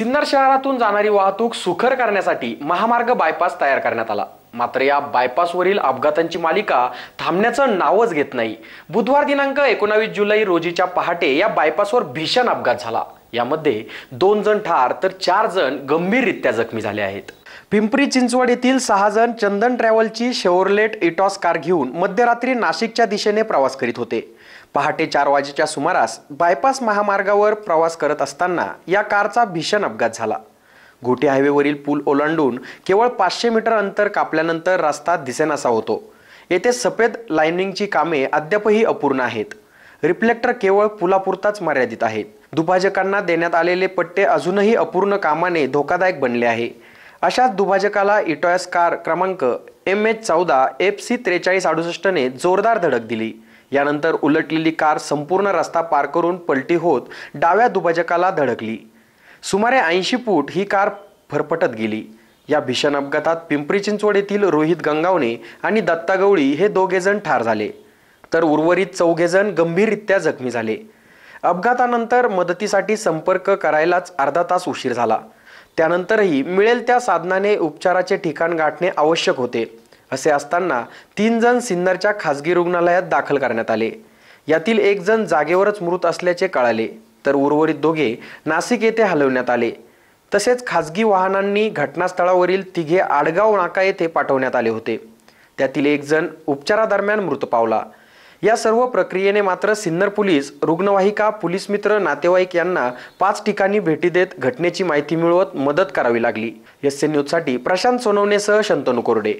सिन्नर शहरातून जाणारी वाहतूक सुखर करण्यासाठी महामार्ग बायपास तयार करण्यात आला. मात्र या बायपासवरील अपघातांची मालिका थांबण्याचं नावच घेत नाही. बुधवार दिनांक एकोणावीस जुलै रोजीच्या पहाटे या बायपासवर भीषण अपघात झाला. यामध्ये दोन जण ठार तर चार जण गंभीररित्या जखमी झाले आहेत. पिंपरी चिंचवड येथील सहा जण चंदन ट्रॅव्हलची शेवरलेट इटॉस कार घेऊन मध्यरात्री नाशिकच्या दिशेने प्रवास करीत होते. पहाटे चार वाजेच्या सुमारास बायपास महामार्गावर प्रवास करत असताना या कारचा भीषण अपघात झाला. घोटी हायवेवरील पूल ओलांडून केवळ पाचशे मीटर अंतर कापल्यानंतर रस्ता दिसेनासा होतो. येथे सफेद लाइनिंगची कामे अद्यापही अपूर्ण आहेत. रिफ्लेक्टर केवळ पुलापुरताच मर्यादित आहेत दुभाजकांना देण्यात आलेले पट्टे अजूनही अपूर्ण कामाने धोकादायक बनले आहे. अशाच दुभाजकाला इटॉयस कार क्रमांक एम एच चौदा एफ सी त्रेचाळीस अडुसष्टने जोरदार धडक दिली. यानंतर उलटलेली कार संपूर्ण रस्ता पार करून पलटी होत डाव्या दुभाजकाला धडकली. सुमारे ऐंशी फूट ही कार फरफटत गेली. या भीषण अपघातात पिंपरी चिंचवड येथील रोहित गंगावणे आणि दत्ता गवळी हे दोघेजण ठार झाले. तर उर्वरित चौघेजण गंभीररित्या जखमी झाले. अपघातानंतर मदतीसाठी संपर्क करायलाच अर्धा तास उशीर झाला. त्यानंतरही मिळेल त्या साधनाने उपचाराचे ठिकाण गाठणे आवश्यक होते असे असताना तीन जण सिन्नरच्या खासगी रुग्णालयात दाखल करण्यात आले. यातील एक जण जागेवरच मृत असल्याचे कळाले तर उर्वरित दोघे नाशिक येथे हलवण्यात आले. तसेच खासगी वाहनांनी घटनास्थळावरील तिघे आडगाव नाका येथे पाठवण्यात आले होते. त्यातील एक जण उपचारादरम्यान मृत पावला. या सर्व प्रक्रियेने मात्र सिन्नर पोलीस रुग्णवाहिका पोलीस मित्र नातेवाईक यांना पाच ठिकाणी भेटी देत घटनेची माहिती मिळवत मदत करावी लागली. एस एन न्यूजसाठी प्रशांत सोनवणेसह शंतनू कोरडे.